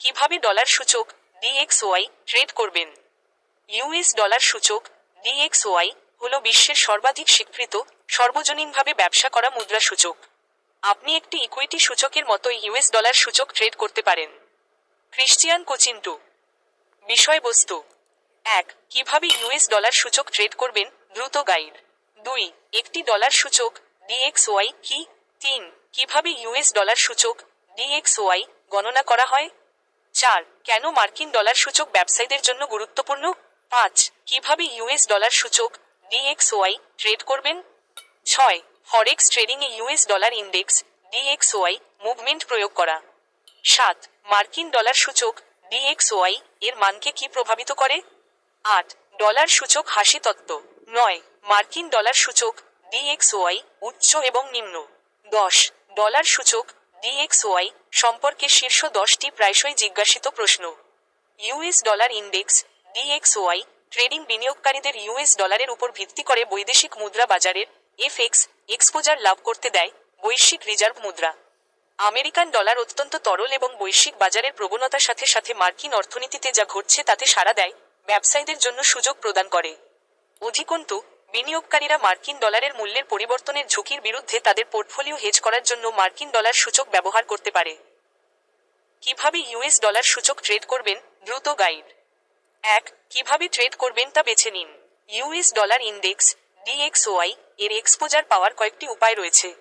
কীভাবে ডলার সূচক DXY trade করবেন? ইউএস ডলার সূচক ডিএক্সওয়াই হল বিশ্বের সর্বাধিক স্বীকৃত, সর্বজনীনভাবে ব্যবসা করা মুদ্রা সূচক। আপনি একটি ইকুইটি সূচকের মতো ইউএস ডলার সূচক ট্রেড করতে পারেন। ক্রিশ্চিয়ান কোচিন্টু বিষয়বস্তু। এক, কীভাবে ইউএস ডলার সূচক ট্রেড করবেন? দ্রুত গাইড দুই, একটি ডলার সূচক ডিএক্সওয়াই কি? তিন, কীভাবে ইউএস ডলার সূচক ডিএক্সওয়াই গণনা করা হয়? চার, কেন মার্কিন ডলার সূচক ব্যবসায়ীদের জন্য গুরুত্বপূর্ণ? পাঁচ, কীভাবে ইউএস ডলার সূচক ডিএক্সওয়াই ট্রেড করবেন? ছয়, ফরেক্স ট্রেডিং এ US dollar index DXY movement প্রয়োগ করা। সাত, মার্কিন ডলার সূচক ডিএক্সওয়াই এর মানকে কি প্রভাবিত করে? আট, ডলার সূচক হাসি তত্ত্ব। নয়, মার্কিন ডলার সূচক ডিএক্সওয়াই উচ্চ এবং নিম্ন। দশ, ডলার সূচক ডিএক্সওয়াই সম্পর্কে শীর্ষ দশটি প্রায়শই জিজ্ঞাসিত প্রশ্ন। US dollar index DXY trading বিনিয়োগকারীদের ইউএস ডলারের উপর ভিত্তি করে বৈদেশিক মুদ্রা বাজারের এফএক্স এক্সপোজার লাভ করতে দেয় বৈশ্বিক রিজার্ভ মুদ্রা। আমেরিকান ডলার অত্যন্ত তরল এবং বৈশ্বিক বাজারের প্রবণতার সাথে সাথে মার্কিন অর্থনীতিতে যা ঘটছে তাতে সাড়া দেয় ব্যবসায়ীদের জন্য সুযোগ প্রদান করে। অধিকন্তু বিনিয়োগকারীরা মার্কিন ডলারের মূল্যের পরিবর্তনের ঝুঁকির বিরুদ্ধে তাদের পোর্টফোলিও হেজ করার জন্য মার্কিন ডলার সূচক ব্যবহার করতে পারে। কীভাবে ইউএস ডলার সূচক ট্রেড করবেন? দ্রুত গাইড। এক, কীভাবে ট্রেড করবেন তা বেছে নিন। ইউএস ডলার ইন্ডেক্স ডিএক্সওয়াই এর এক্সপোজার পাওয়ার কয়েকটি উপায় রয়েছে।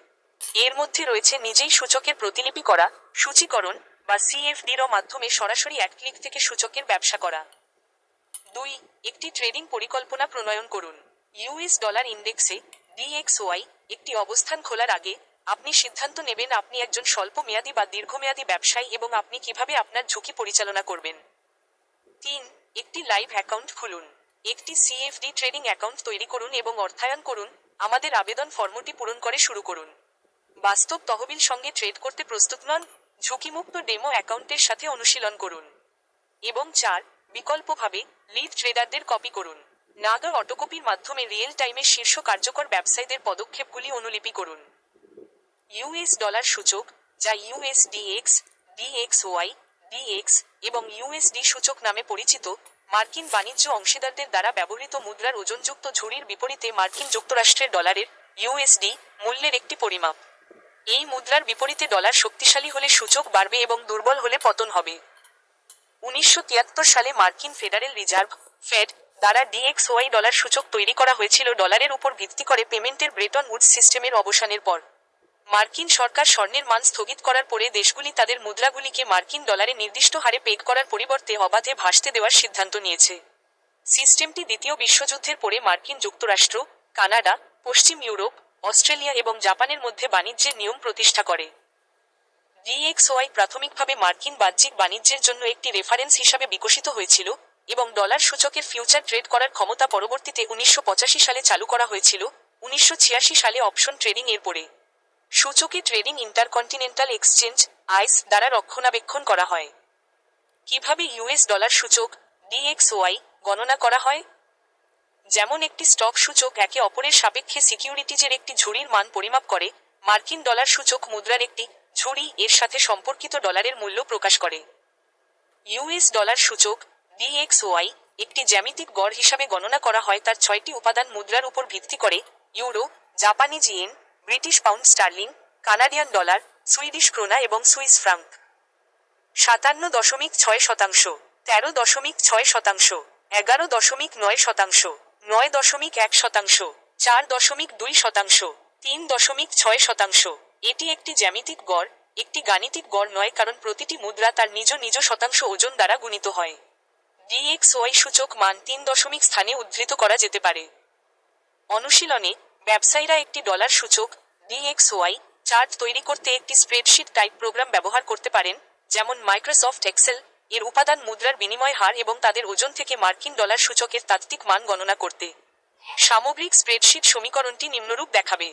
এর মধ্যে রয়েছে নিজেই সূচকের প্রতিলিপি করা, সূচীকরণ বা সিএফডির মাধ্যমে সরাসরি এক ক্লিক থেকে সূচকের ব্যবসা করা। দুই, একটি ট্রেডিং পরিকল্পনা প্রণয়ন করুন। ইউএস ডলার ইন্ডেক্সে ডিএক্সওয়াই একটি অবস্থান খোলার আগে আপনি সিদ্ধান্ত নেবেন আপনি একজন স্বল্প মেয়াদী বা দীর্ঘমেয়াদী ব্যবসায়ী এবং আপনি কীভাবে আপনার ঝুঁকি পরিচালনা করবেন। তিন, একটি লাইভ অ্যাকাউন্ট খুলুন। একটি সিএফডি ট্রেডিং অ্যাকাউন্ট তৈরি করুন এবং অর্থায়ন করুন। আমাদের আবেদন ফর্মটি পূরণ করে শুরু করুন। বাস্তব তহবিল সঙ্গে ট্রেড করতে প্রস্তুত নন, ঝুঁকিমুক্ত ডেমো অ্যাকাউন্টের সাথে অনুশীলন করুন। এবং চার, বিকল্পভাবে লিড ট্রেডারদের কপি করুন। নাগা অটোকপির মাধ্যমে রিয়েল টাইমে শীর্ষ কার্যকর ব্যবসায়ীদের পদক্ষেপগুলি অনুলিপি করুন। ইউএস ডলার সূচক, যা ইউএসডিএক্স ডিএক্সওয়াই ডিএক্স এবং ইউএসডি সূচক নামে পরিচিত, মার্কিন বাণিজ্য অংশীদারদের দ্বারা ব্যবহৃত মুদ্রার ওজনযুক্ত ঝুড়ির বিপরীতে মার্কিন যুক্তরাষ্ট্রের ডলারের ইউএসডি মূল্যের একটি পরিমাপ। এই মুদ্রার বিপরীতে ডলার শক্তিশালী হলে সূচক বাড়বে এবং দুর্বল হলে পতন হবে। উনিশশো তিয়াত্তর সালে মার্কিন ফেডারেল রিজার্ভ, ফেড দ্বারা ডিএক্সওয়াই ডলার সূচক তৈরি করা হয়েছিল ডলারের উপর ভিত্তি করে পেমেন্টের ব্রেটন উডস সিস্টেমের অবসানের পর। মার্কিন সরকার স্বর্ণের মান স্থগিত করার পরে দেশগুলি তাদের মুদ্রাগুলিকে মার্কিন ডলারে নির্দিষ্ট হারে পেগ করার পরিবর্তে অবাধে ভাসতে দেওয়ার সিদ্ধান্ত নিয়েছে। সিস্টেমটি দ্বিতীয় বিশ্বযুদ্ধের পরে মার্কিন যুক্তরাষ্ট্র, কানাডা, পশ্চিম ইউরোপ, অস্ট্রেলিয়া এবং জাপানের মধ্যে বাণিজ্যের নিয়ম প্রতিষ্ঠা করে। ডিএক্সওয়াই প্রাথমিকভাবে মার্কিন বাহ্যিক বাণিজ্যের জন্য একটি রেফারেন্স হিসাবে বিকশিত হয়েছিল এবং ডলার সূচকের ফিউচার ট্রেড করার ক্ষমতা পরবর্তীতে উনিশশো পঁচাশি সালে চালু করা হয়েছিল, উনিশশো ছিয়াশি সালে অপশন ট্রেডিং এর পরে। সূচকে ট্রেডিং ইন্টারকন্টিনেন্টাল এক্সচেঞ্জ, আইস, দ্বারা রক্ষণাবেক্ষণ করা হয়। কীভাবে ইউএস ডলার সূচক ডিএক্সওয়াই গণনা করা হয়? যেমন একটি স্টক সূচক একে অপরের সাপেক্ষে সিকিউরিটিজের একটি ঝুড়ির মান পরিমাপ করে, মার্কিন ডলার সূচক মুদ্রার একটি ঝুড়ি এর সাথে সম্পর্কিত ডলারের মূল্য প্রকাশ করে। ইউএস ডলার সূচক ডিএক্সওয়াই একটি জ্যামিতিক গড় হিসাবে গণনা করা হয় তার ছয়টি উপাদান মুদ্রার উপর ভিত্তি করে, ইউরো জাপানি yen, British pound sterling, Canadian dollar, Swedish krona এবং সুইস ফ্রাঙ্ক। সাতান্ন দশমিক ছয় শতাংশ, তেরো দশমিক ছয় শতাংশ, এগারো দশমিক নয় শতাংশ, নয় দশমিক এক শতাংশ, চার দশমিক দুই শতাংশ, তিন দশমিক ছয় শতাংশ। এটি একটি জ্যামিতিক গড়, একটি গাণিতিক গড় নয় কারণ প্রতিটি মুদ্রা তার নিজ নিজ শতাংশ ওজন দ্বারা গুণিত হয়। ডিএক্সওয়াই সূচক মান তিন দশমিক স্থানে উদ্ধৃত করা যেতে পারে। অনুশীলনে ব্যবসায়ীরা একটি ডলার সূচক ডিএক্সওয়াই চার্ট তৈরি করতে একটি স্প্রেডশিট টাইপ প্রোগ্রাম ব্যবহার করতে পারেন, যেমন মাইক্রোসফট এক্সেল এর উপাদান মুদ্রার বিনিময় হার এবং তাদের ওজন থেকে মার্কিন ডলার সূচকের তাত্ত্বিক মান গণনা করতে। সামগ্রিক স্প্রেডশিট সমীকরণটি নিম্নরূপ দেখাবে।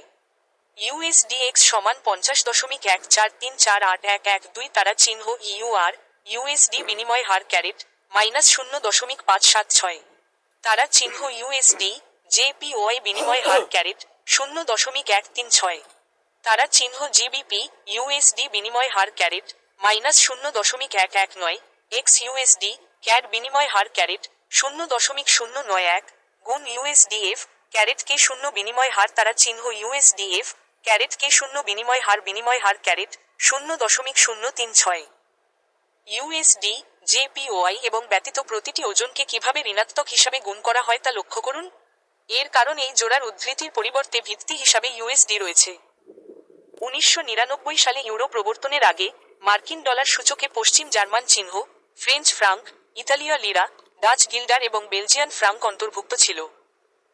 ইউএসডিএক্স সমান পঞ্চাশ দশমিক এক চার তিন চার আট এক এক দুই তারা চিহ্ন ইউআর ইউএসডি বিনিময় হার ক্যারেট মাইনাস শূন্য দশমিক পাঁচ সাত ছয়। তারা চিহ্ন ইউএসডি জেপিওয়াই বিনিময় হার ক্যারেট শূন্য দশমিক এক তিন ছয়। তারা চিহ্ন জিবিপি ইউএসডি বিনিময় হার ক্যারেট মাইনাস শূন্য দশমিক এক এক নয়। এক্স ইউএসডি ক্যাড বিনিময় হার ক্যারেট শূন্য দশমিক শূন্য নয় এক। গুণ ইউএসডিএফ ক্যারেট কে শূন্য বিনিময় হার। তারা চিহ্ন ইউএসডিএফ ক্যারেট কে শূন্য বিনিময় হার। বিনিময় হার ক্যারেট শূন্য দশমিক শূন্য তিন ছয়। ইউএসডি জেপিওআই এবং ব্যতীত প্রতিটি ওজনকে কীভাবে ঋণাত্মক হিসাবে গুণ করা হয় তা লক্ষ্য করুন। এর কারণ এই জোড়ার উদ্ধৃতির পরিবর্তে ভিত্তি হিসাবে ইউএসডি রয়েছে। উনিশশো নিরানব্বই সালে ইউরো প্রবর্তনের আগে মার্কিন ডলার সূচকে পশ্চিম জার্মান চিহ্ন, ফ্রেঞ্চ ফ্রাঙ্ক, ইতালীয় লিরা, ডাচ গিল্ডার এবং বেলজিয়ান ফ্রাঙ্ক অন্তর্ভুক্ত ছিল।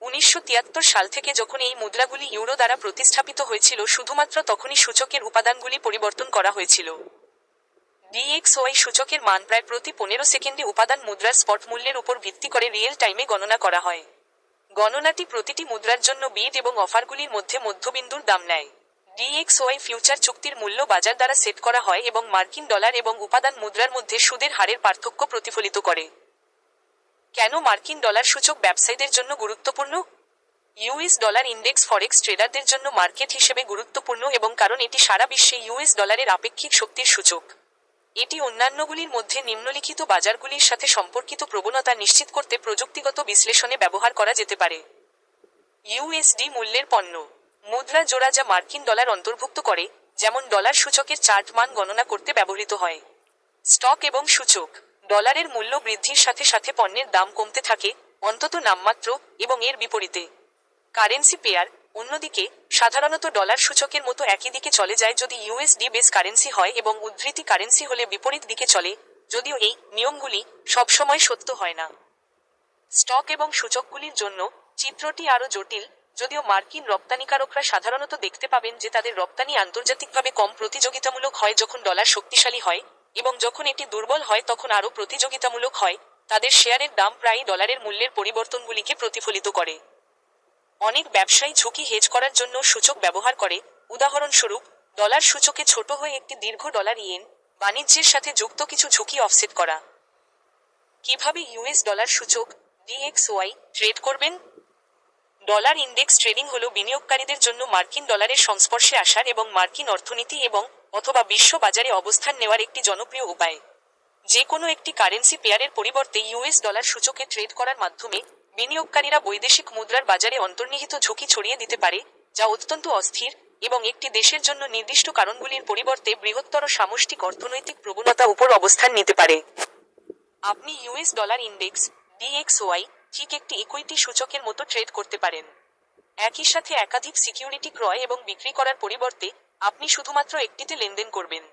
উনিশশো তিয়াত্তর সাল থেকে যখন এই মুদ্রাগুলি ইউরো দ্বারা প্রতিস্থাপিত হয়েছিল, শুধুমাত্র তখনই সূচকের উপাদানগুলি পরিবর্তন করা হয়েছিল। ডিএক্সওয়াই সূচকের মান প্রায় প্রতি পনেরো সেকেন্ডে উপাদান মুদ্রার স্পট মূল্যের উপর ভিত্তি করে রিয়েল টাইমে গণনা করা হয়। গণনাটি প্রতিটি মুদ্রার জন্য বিড এবং অফারগুলির মধ্যে মধ্যবিন্দুর দাম নেয়। ডিএক্সওয়াই ফিউচার চুক্তির মূল্য বাজার দ্বারা সেট করা হয় এবং মার্কিন ডলার এবং উপাদান মুদ্রার মধ্যে সুদের হারের পার্থক্য প্রতিফলিত করে। কেন মার্কিন ডলার সূচক ব্যবসায়ীদের জন্য গুরুত্বপূর্ণ? ইউএস ডলার ইন্ডেক্স ফরেক্স ট্রেডারদের জন্য মার্কেট হিসেবে গুরুত্বপূর্ণ এবং কারণ এটি সারা বিশ্বে ইউএস ডলারের আপেক্ষিক শক্তির সূচক। এটি অন্যান্যগুলির মধ্যে নিম্নলিখিত বাজারগুলির সাথে সম্পর্কিত প্রবণতা নিশ্চিত করতে প্রযুক্তিগত বিশ্লেষণে ব্যবহার করা যেতে পারে। ইউএসডি মূল্যের পণ্য। মুদ্রা জোড়া যা মার্কিন ডলার অন্তর্ভুক্ত করে, যেমন ডলার সূচকের চার্ট মান গণনা করতে ব্যবহৃত হয়। স্টক এবং সূচক। ডলারের মূল্য বৃদ্ধির সাথে সাথে পণ্যের দাম কমতে থাকে, অন্তত নামমাত্র এবং এর বিপরীতে। Currency pair. অন্যদিকে, সাধারণত ডলার সূচকের মতো একই দিকে চলে যায় যদি ইউএসডি বেস কারেন্সি হয় এবং উদ্ধৃতি কারেন্সি হলে বিপরীত দিকে চলে, যদিও এই নিয়মগুলি সবসময় সত্য হয় না। স্টক এবং সূচকগুলির জন্য চিত্রটি আরও জটিল, যদিও মার্কিন রপ্তানিকারকরা সাধারণত দেখতে পাবেন যে তাদের রপ্তানি আন্তর্জাতিকভাবে কম প্রতিযোগিতামূলক হয় যখন ডলার শক্তিশালী হয় এবং যখন এটি দুর্বল হয় তখন আরও প্রতিযোগিতামূলক হয়, তাদের শেয়ারের দাম প্রায়ই ডলারের মূল্যের পরিবর্তনগুলিকে প্রতিফলিত করে। অনেক ব্যবসায়ী ঝুঁকি হেজ করার জন্য সূচক ব্যবহার করে। উদাহরণস্বরূপ, ডলার সূচকে ছোট হয়ে একটি দীর্ঘ ডলার ইয়েন বাণিজ্যের সাথে যুক্ত কিছু ঝুঁকি অফসেট করা। কীভাবে ইউএস ডলার সূচক, ডিএক্সওয়াই, ট্রেড করবেন? ডলার ইন্ডেক্স ট্রেডিং হল বিনিয়োগকারীদের জন্য মার্কিন ডলারের সংস্পর্শে আসার এবং মার্কিন অর্থনীতি এবং অথবা বিশ্ব বাজারে অবস্থান নেওয়ার একটি জনপ্রিয় উপায়। যে কোনো একটি কারেন্সি পেয়ারের পরিবর্তে ইউএস ডলার সূচকে ট্রেড করার মাধ্যমে বিনিয়োগকারীরা বৈদেশিক মুদ্রার বাজারে অন্তর্নিহিত ঝুঁকি ছড়িয়ে দিতে পারে, যা অত্যন্ত অস্থির এবং একটি দেশের জন্য নির্দিষ্ট কারণগুলির পরিবর্তে বৃহত্তর সামষ্টিক অর্থনৈতিক প্রবণতা উপর অবস্থান নিতে পারে। আপনি ইউএস ডলার ইন্ডেক্স ডিএক্সওয়াই ঠিক একটি ইকুইটি সূচকের মতো ট্রেড করতে পারেন। একই সাথে একাধিক সিকিউরিটি ক্রয় এবং বিক্রি করার পরিবর্তে আপনি শুধুমাত্র একটিতে লেনদেন করবেন।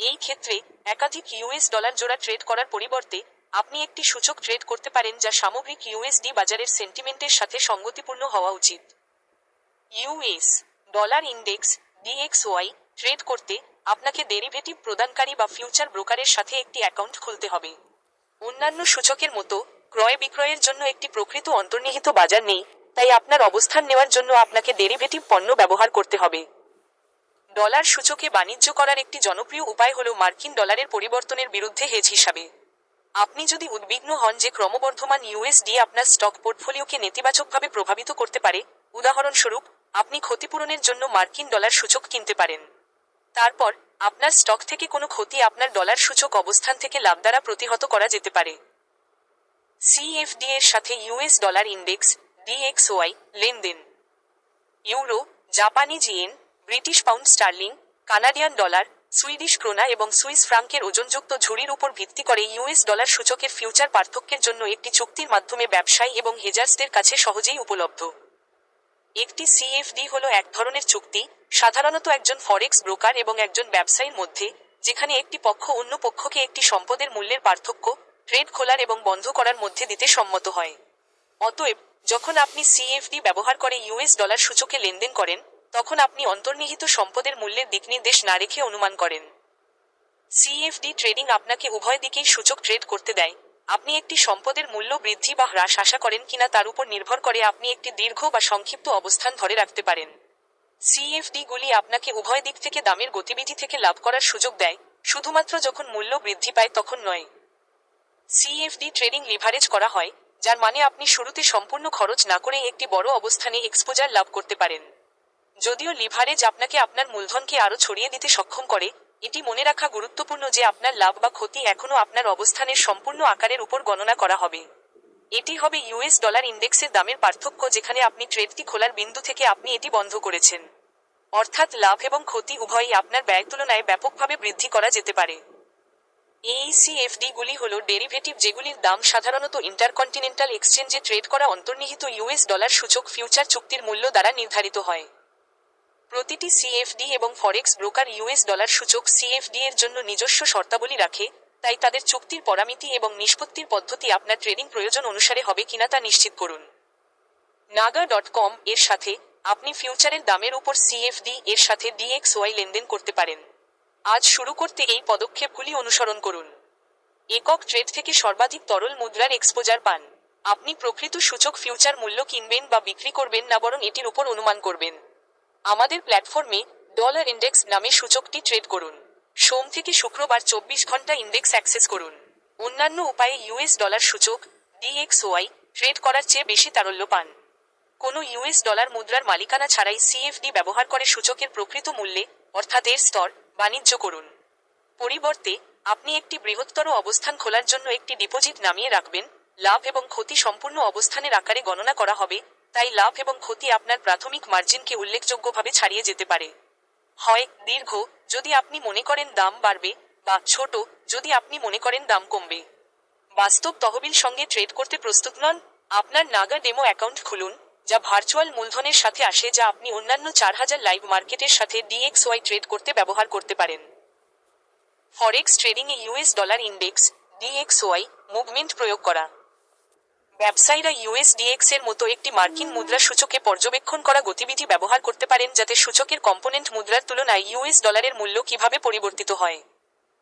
এই ক্ষেত্রে একাধিক ইউএস ডলার জোড়া ট্রেড করার পরিবর্তে আপনি একটি সূচক ট্রেড করতে পারেন যা সামগ্রিক ইউএসডি বাজারের সেন্টিমেন্টের সাথে সঙ্গতিপূর্ণ হওয়া উচিত। US dollar index DXY trade করতে আপনাকে ডেরিভেটিভ প্রদানকারী বা ফিউচার ব্রোকারের সাথে একটি অ্যাকাউন্ট খুলতে হবে। অন্যান্য সূচকের মতো ক্রয় বিক্রয়ের জন্য একটি প্রকৃত অন্তর্নিহিত বাজার নেই, তাই আপনার অবস্থান নেওয়ার জন্য আপনাকে ডেরিভেটিভ পণ্য ব্যবহার করতে হবে। ডলার সূচকে বাণিজ্য করার একটি জনপ্রিয় উপায় হল মার্কিন ডলারের পরিবর্তনের বিরুদ্ধে হেজ হিসাবে। আপনি যদি উদ্বিগ্ন হন যে ক্রমবর্ধমান ইউএসডি আপনার স্টক পোর্টফোলিওকে নেতিবাচকভাবে প্রভাবিত করতে পারে, উদাহরণস্বরূপ, আপনি ক্ষতিপূরণের জন্য মার্কিন ডলার সূচক কিনতে পারেন। তারপর, আপনার স্টক থেকে কোনো ক্ষতি আপনার ডলার সূচক অবস্থান থেকে লাভ দ্বারা প্রতিহত করা যেতে পারে। সিএফডি এর সাথে ইউএস ডলার ইন্ডেক্স ডিএক্সওয়াই লেনদেন। Euro Japanese yen British pound sterling Canadian dollar Swedish krona এবং সুইস ফ্রাঙ্কের ওজনযুক্ত ঝুড়ির উপর ভিত্তি করে ইউএস ডলার সূচকের ফিউচার পার্থক্যের জন্য একটি চুক্তির মাধ্যমে ব্যবসায়ী এবং হেজার্সদের কাছে সহজেই উপলব্ধ। একটি সিএফডি হল এক ধরনের চুক্তি, সাধারণত একজন ফরেক্স ব্রোকার এবং একজন ব্যবসায়ীর মধ্যে, যেখানে একটি পক্ষ অন্য পক্ষকে একটি সম্পদের মূল্যের পার্থক্য, ট্রেড খোলার এবং বন্ধ করার মধ্যে দিতে সম্মত হয়। অতএব, যখন আপনি সিএফডি ব্যবহার করে ইউএস ডলার সূচকে লেনদেন করেন তখন আপনি অন্তর্নিহিত সম্পদের মূল্যের দিকনির্দেশ না রেখে অনুমান করেন। সিএফডি ট্রেডিং আপনাকে উভয় দিকেই সূচক ট্রেড করতে দেয়। আপনি একটি সম্পদের মূল্য বৃদ্ধি বা হ্রাস আশা করেন কিনা তার উপর নির্ভর করে আপনি একটি দীর্ঘ বা সংক্ষিপ্ত অবস্থান ধরে রাখতে পারেন। সিএফডি গুলি আপনাকে উভয় দিক থেকে দামের গতিবিধি থেকে লাভ করার সুযোগ দেয়, শুধুমাত্র যখন মূল্য বৃদ্ধি পায় তখন নয়। সিএফডি ট্রেডিং লিভারেজ করা হয়, যার মানে আপনি শুরুতে সম্পূর্ণ খরচ না করে একটি বড় অবস্থানে এক্সপোজার লাভ করতে পারেন। যদিও লিভারেজ আপনাকে আপনার মূলধনকে আরও ছড়িয়ে দিতে সক্ষম করে, এটি মনে রাখা গুরুত্বপূর্ণ যে আপনার লাভ বা ক্ষতি এখনও আপনার অবস্থানের সম্পূর্ণ আকারের উপর গণনা করা হবে। এটি হবে ইউএস ডলার ইন্ডেক্সের দামের পার্থক্য যেখানে আপনি ট্রেডটি খোলার বিন্দু থেকে আপনি এটি বন্ধ করেছেন। অর্থাৎ লাভ এবং ক্ষতি উভয়ই আপনার ব্যয় তুলনায় ব্যাপকভাবে বৃদ্ধি করা যেতে পারে। এই সিএফডি গুলি হল ডেরিভেটিভ যেগুলির দাম সাধারণত ইন্টারকন্টিনেন্টাল এক্সচেঞ্জে ট্রেড করা অন্তর্নিহিত ইউএস ডলার সূচক ফিউচার চুক্তির মূল্য দ্বারা নির্ধারিত হয়। প্রতিটি সিএফডি এবং ফরেক্স ব্রোকার ইউএস ডলার সূচক সিএফডি এর জন্য নিজস্ব শর্তাবলী রাখে, তাই তাদের চুক্তির পরামিতি এবং নিষ্পত্তির পদ্ধতি আপনার ট্রেডিং প্রয়োজন অনুসারে হবে কিনা তা নিশ্চিত করুন। নাগা ডট কম এর সাথে আপনি ফিউচারের দামের উপর সিএফডি এর সাথে ডিএক্সওয়াই লেনদেন করতে পারেন। আজ শুরু করতে এই পদক্ষেপগুলি অনুসরণ করুন। একক ট্রেড থেকে সর্বাধিক তরল মুদ্রার এক্সপোজার পান। আপনি প্রকৃত সূচক ফিউচার মূল্য কিনবেন বা বিক্রি করবেন না বরং এটির উপর অনুমান করবেন। আমাদের প্ল্যাটফর্মে ডলার ইন্ডেক্স নামে সূচকটি ট্রেড করুন। সোম থেকে শুক্রবার চব্বিশ ঘণ্টা ইন্ডেক্স অ্যাক্সেস করুন। অন্যান্য উপায়ে ইউএস ডলার সূচক, ডিএক্সওয়াই, ট্রেড করার চেয়ে বেশি তারল্য পান। কোনো ইউএস ডলার মুদ্রার মালিকানা ছাড়াই সিএফডি ব্যবহার করে সূচকের প্রকৃত মূল্যে, অর্থাৎ এর স্তর, বাণিজ্য করুন। পরিবর্তে, আপনি একটি বৃহত্তর অবস্থান খোলার জন্য একটি ডিপোজিট নামিয়ে রাখবেন। লাভ এবং ক্ষতি সম্পূর্ণ অবস্থানের আকারে গণনা করা হবে তাই লাভ এবং ক্ষতি আপনার প্রাথমিক মার্জিনকে উল্লেখযোগ্যভাবে ছাড়িয়ে যেতে পারে। হয়, দীর্ঘ, যদি আপনি মনে করেন দাম বাড়বে, বা ছোট, যদি আপনি মনে করেন দাম কমবে। বাস্তব তহবিল সঙ্গে ট্রেড করতে প্রস্তুত নন? আপনার নাগা ডেমো অ্যাকাউন্ট খুলুন, যা ভার্চুয়াল মূলধনের সাথে আসে, যা আপনি অন্যান্য চার হাজার লাইভ মার্কেটের সাথে ডিএক্সওয়াই ট্রেড করতে ব্যবহার করতে পারেন। ফরেক্স ট্রেডিং এ US dollar index, DXY, movement প্রয়োগ করা। ব্যবসায়ীরা ইউএসডিএক্স এর মতো একটি মার্কিন মুদ্রা সূচকে পর্যবেক্ষণ করা গতিবিধি ব্যবহার করতে পারেন যাতে সূচকের কম্পোনেন্ট মুদ্রার তুলনায় ইউএস ডলারের মূল্য কীভাবে পরিবর্তিত হয়।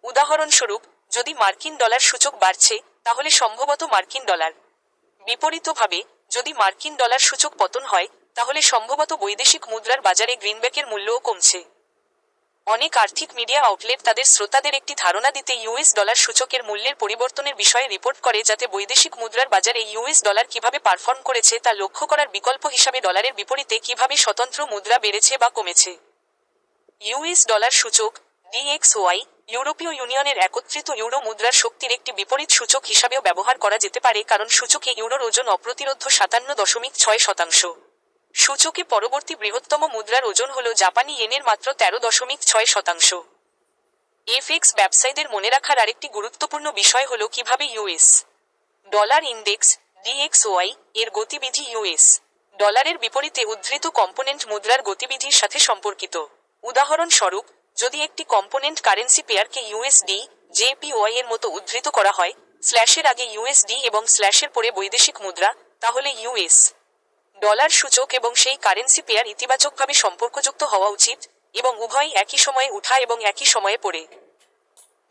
উদাহরণস্বরূপ, যদি মার্কিন ডলার সূচক বাড়ছে, তাহলে সম্ভবত মার্কিন ডলার। বিপরীতভাবে, যদি মার্কিন ডলার সূচক পতন হয়, তাহলে সম্ভবত বৈদেশিক মুদ্রার বাজারে গ্রিনব্যাকের মূল্যও কমছে। অনেক আর্থিক মিডিয়া আউটলেট তাদের শ্রোতাদের একটি ধারণা দিতে ইউএস ডলার সূচকের মূল্যের পরিবর্তনের বিষয়ে রিপোর্ট করে যাতে বৈদেশিক মুদ্রার বাজারে ইউএস ডলার কীভাবে পারফর্ম করেছে তা লক্ষ্য করার বিকল্প হিসাবে ডলারের বিপরীতে কীভাবে স্বতন্ত্র মুদ্রা বেড়েছে বা কমেছে। ইউএস ডলার সূচক, ডিএক্সওয়াই, ইউরোপীয় ইউনিয়নের একত্রিত ইউরো মুদ্রার শক্তির একটি বিপরীত সূচক হিসাবেও ব্যবহার করা যেতে পারে কারণ সূচকে ইউরোর ওজন অপ্রতিরোধ্য সাতান্ন দশমিক ছয় শতাংশ। সূচকে পরবর্তী বৃহত্তম মুদ্রার ওজন হল জাপানি ইয়েনের মাত্র তেরো দশমিক ছয় শতাংশ। এফএক্স ব্যবসায়ীদের মনে রাখার আরেকটি গুরুত্বপূর্ণ বিষয় হল কীভাবে ইউএস, ডলার ইন্ডেক্স, ডিএক্সওয়াই এর গতিবিধি ইউএস। ডলারের বিপরীতে উদ্ধৃত কম্পোনেন্ট মুদ্রার গতিবিধির সাথে সম্পর্কিত। উদাহরণস্বরূপ, যদি একটি কম্পোনেন্ট কারেন্সি পেয়ারকে ইউএসডি, জেপিওয়াই এর মতো উদ্ধৃত করা হয়, স্ল্যাশের আগে ইউএসডি এবং স্ল্যাশের পরে বৈদেশিক মুদ্রা, তাহলে ইউএস ডলার সূচক এবং সেই কারেন্সি পেয়ার ইতিবাচকভাবে সম্পর্কযুক্ত হওয়া উচিত এবং উভয়ই একই সময়ে উঠা এবং একই সময়ে পড়ে।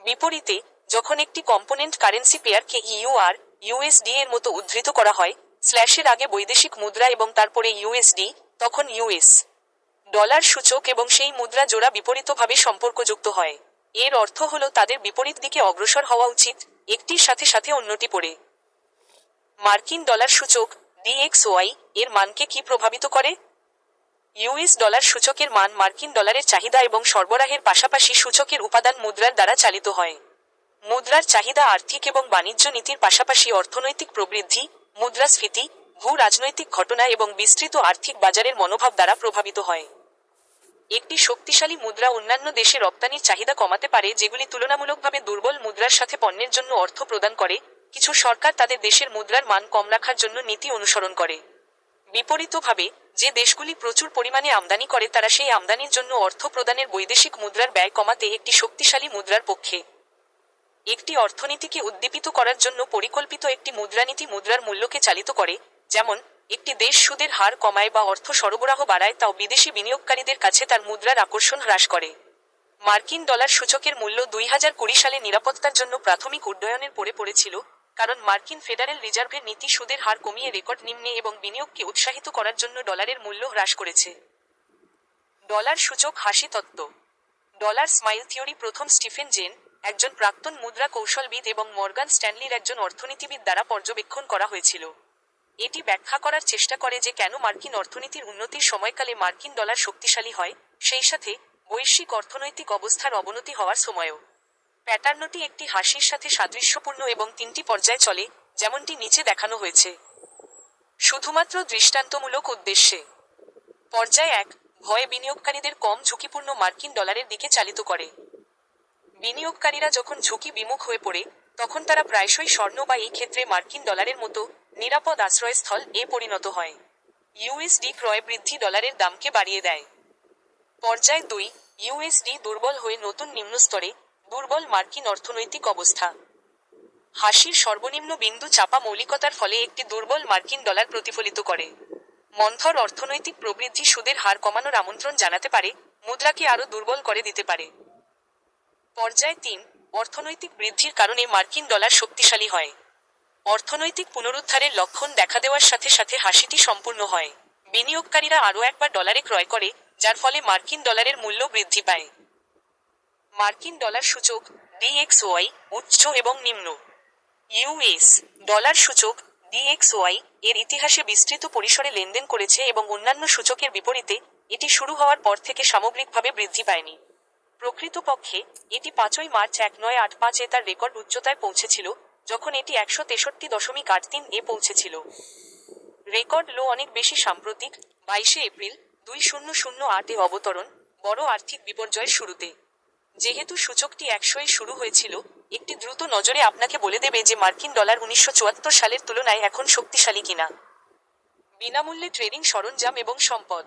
বিপরীতে, যখন একটি কম্পোনেন্ট কারেন্সি পেয়ারকে ইউআর ইউএসডি এর মতো উদ্ধৃত করা হয়, স্ল্যাশের আগে বৈদেশিক মুদ্রা এবং তারপরে ইউএসডি, তখন ইউএস। ডলার সূচক এবং সেই মুদ্রা জোড়া বিপরীতভাবে সম্পর্কযুক্ত হয়। এর অর্থ হল তাদের বিপরীত দিকে অগ্রসর হওয়া উচিত, একটির সাথে সাথে অন্যটি পড়ে। মার্কিন ডলার সূচক ডিএক্সওয়াই এর মানকে কি প্রভাবিত করে? ইউএস ডলার সূচকের মান মার্কিন ডলারের চাহিদা এবং সরবরাহের পাশাপাশি সূচকের উপাদান মুদ্রার দ্বারা চালিত হয়। মুদ্রার চাহিদা আর্থিক এবং বাণিজ্য নীতির পাশাপাশি অর্থনৈতিক প্রবৃদ্ধি, মুদ্রাস্ফীতি ভূ রাজনৈতিক ঘটনা এবং বিস্তৃত আর্থিক বাজারের মনোভাব দ্বারা প্রভাবিত হয়। একটি শক্তিশালী মুদ্রা অন্যান্য দেশে রপ্তানির চাহিদা কমাতে পারে, যেগুলি তুলনামূলকভাবে দুর্বল মুদ্রার সাথে পণ্যের জন্য অর্থ প্রদান করে কিছু সরকার তাদের দেশের মুদ্রার মান কম রাখার জন্য নীতি অনুসরণ করে। বিপরীতভাবে, যে দেশগুলি প্রচুর পরিমাণে আমদানি করে, তারা সেই আমদানির জন্য অর্থ প্রদানের বৈদেশিক মুদ্রার ব্যয় কমাতে একটি শক্তিশালী মুদ্রার পক্ষে। একটি অর্থনীতিকে উদ্দীপিত করার জন্য পরিকল্পিত একটি মুদ্রানীতি মুদ্রার মূল্যকে চালিত করে, যেমন, একটি দেশ সুদের হার কমায় বা অর্থ সরবরাহ বাড়ায়, তাও বিদেশি বিনিয়োগকারীদের কাছে তার মুদ্রার আকর্ষণ হ্রাস করে। মার্কিন ডলার সূচকের মূল্য দুই হাজার কুড়ি সালে নিরাপত্তার জন্য প্রাথমিক উড্ডয়নের পরে পড়েছিল কারণ মার্কিন ফেডারেল রিজার্ভের নীতি সুদের হার কমিয়ে রেকর্ড নিম্নে এবং বিনিয়োগকে উৎসাহিত করার জন্য ডলারের মূল্য হ্রাস করেছে। ডলার সূচক হাসি তত্ত্ব। ডলার স্মাইল থিওরি প্রথম স্টিফেন জেন, একজন প্রাক্তন মুদ্রা কৌশলবিদ এবং মর্গান স্ট্যানলির একজন অর্থনীতিবিদ দ্বারা পর্যবেক্ষণ করা হয়েছিল। এটি ব্যাখ্যা করার চেষ্টা করে যে কেন মার্কিন অর্থনীতির উন্নতির সময়কালে মার্কিন ডলার শক্তিশালী হয়, সেই সাথে বৈশ্বিক অর্থনৈতিক অবস্থার অবনতি হওয়ার সময়ও। প্যাটার্নটি একটি হাসির সাথে সাদৃশ্যপূর্ণ এবং তিনটি পর্যায়ে চলে, যেমনটি নিচে দেখানো হয়েছে। শুধুমাত্র দৃষ্টান্তমূলক উদ্দেশ্যে। পর্যায় এক, ভয়ে বিনিয়োগকারীদের কম ঝুঁকিপূর্ণ মার্কিন ডলারের দিকে চালিত করে। বিনিয়োগকারীরা যখন ঝুঁকি বিমুখ হয়ে পড়ে, তখন তারা প্রায়শই স্বর্ণ বা এই ক্ষেত্রে মার্কিন ডলারের মতো নিরাপদ আশ্রয়স্থল এ পরিণত হয়। ইউএসডি ক্রয় বৃদ্ধি ডলারের দামকে বাড়িয়ে দেয়। পর্যায় দুই ইউএসডি দুর্বল হয়ে নতুন নিম্নস্তরে দুর্বল মার্কিন অর্থনৈতিক অবস্থা। হাসির সর্বনিম্ন বিন্দু চাপা মৌলিকতার ফলে একটি দুর্বল মার্কিন ডলার প্রতিফলিত করে। মন্থর অর্থনৈতিক প্রবৃদ্ধি সুদের হার কমানোর আমন্ত্রণ জানাতে পারে, মুদ্রাকে আরও দুর্বল করে দিতে পারে। পর্যায় তিন, অর্থনৈতিক বৃদ্ধির কারণে মার্কিন ডলার শক্তিশালী হয়। অর্থনৈতিক পুনরুদ্ধারের লক্ষণ দেখা দেওয়ার সাথে সাথে হাসিটি সম্পূর্ণ হয়। বিনিয়োগকারীরা আরও একবার ডলারে ক্রয় করে, যার ফলে মার্কিন ডলারের মূল্য বৃদ্ধি পায়। মার্কিন ডলার সূচক ডিএক্সওয়াই উচ্চ এবং নিম্ন। ইউএস ডলার সূচক ডিএক্সওয়াই এর ইতিহাসে বিস্তৃত পরিসরে লেনদেন করেছে এবং অন্যান্য সূচকের বিপরীতে এটি শুরু হওয়ার পর থেকে সামগ্রিকভাবে বৃদ্ধি পায়নি। প্রকৃতপক্ষে, এটি পাঁচই মার্চ এক নয় আট পাঁচে তার রেকর্ড উচ্চতায় পৌঁছেছিল, যখন এটি একশো তেষট্টি দশমিক আট তিন এ পৌঁছেছিল। রেকর্ড লো অনেক বেশি সাম্প্রতিক, বাইশে এপ্রিল দুই শূন্য শূন্য আটে অবতরণ, বড় আর্থিক বিপর্যয়ের শুরুতে। যেহেতু সূচকটি একশোয় শুরু হয়েছিল, একটি দ্রুত নজরে আপনাকে বলে দেবে যে মার্কিন ডলার উনিশশো চুয়াত্তর সালের তুলনায় এখন শক্তিশালী কিনা। বিনামূল্যে ট্রেডিং সরঞ্জাম এবং সম্পদ।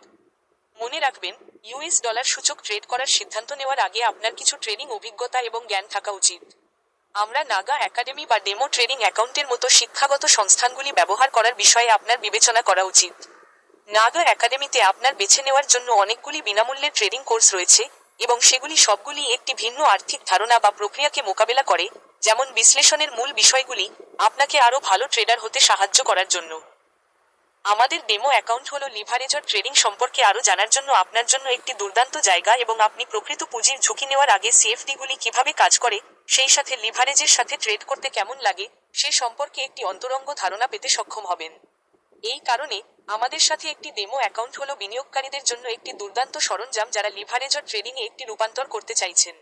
মনে রাখবেন, ইউএস ডলার সূচক ট্রেড করার সিদ্ধান্ত নেওয়ার আগে আপনার কিছু ট্রেডিং অভিজ্ঞতা এবং জ্ঞান থাকা উচিত। আমরা নাগা একাডেমি বা ডেমো ট্রেডিং অ্যাকাউন্টের মতো শিক্ষাগত সংস্থানগুলি ব্যবহার করার বিষয়ে আপনার বিবেচনা করা উচিত। নাগা একাডেমিতে আপনার বেছে নেওয়ার জন্য অনেকগুলি বিনামূল্যে ট্রেডিং কোর্স রয়েছে এবং সেগুলি সবগুলি একটি ভিন্ন আর্থিক ধারণা বা প্রক্রিয়াকে মোকাবেলা করে, যেমন বিশ্লেষণের মূল বিষয়গুলি আপনাকে আরও ভালো ট্রেডার হতে সাহায্য করার জন্য। আমাদের ডেমো অ্যাকাউন্ট হলো লিভারেজর ট্রেডিং সম্পর্কে আরও জানার জন্য আপনার জন্য একটি দুর্দান্ত জায়গা এবং আপনি প্রকৃত পুঁজির ঝুঁকি নেওয়ার আগে সিএফডিগুলি কীভাবে কাজ করে, সেই সাথে লিভারেজের সাথে ট্রেড করতে কেমন লাগে, সে সম্পর্কে একটি অন্তরঙ্গ ধারণা পেতে সক্ষম হবেন। এই কারণে আমাদের সাথে একটি ডেমো অ্যাকাউন্ট হলো বিনিয়োগকারীদের জন্য একটি দুর্দান্ত সরঞ্জাম যারা লিভারেজর ট্রেডিংয়ে একটি রূপান্তর করতে চাইছেন।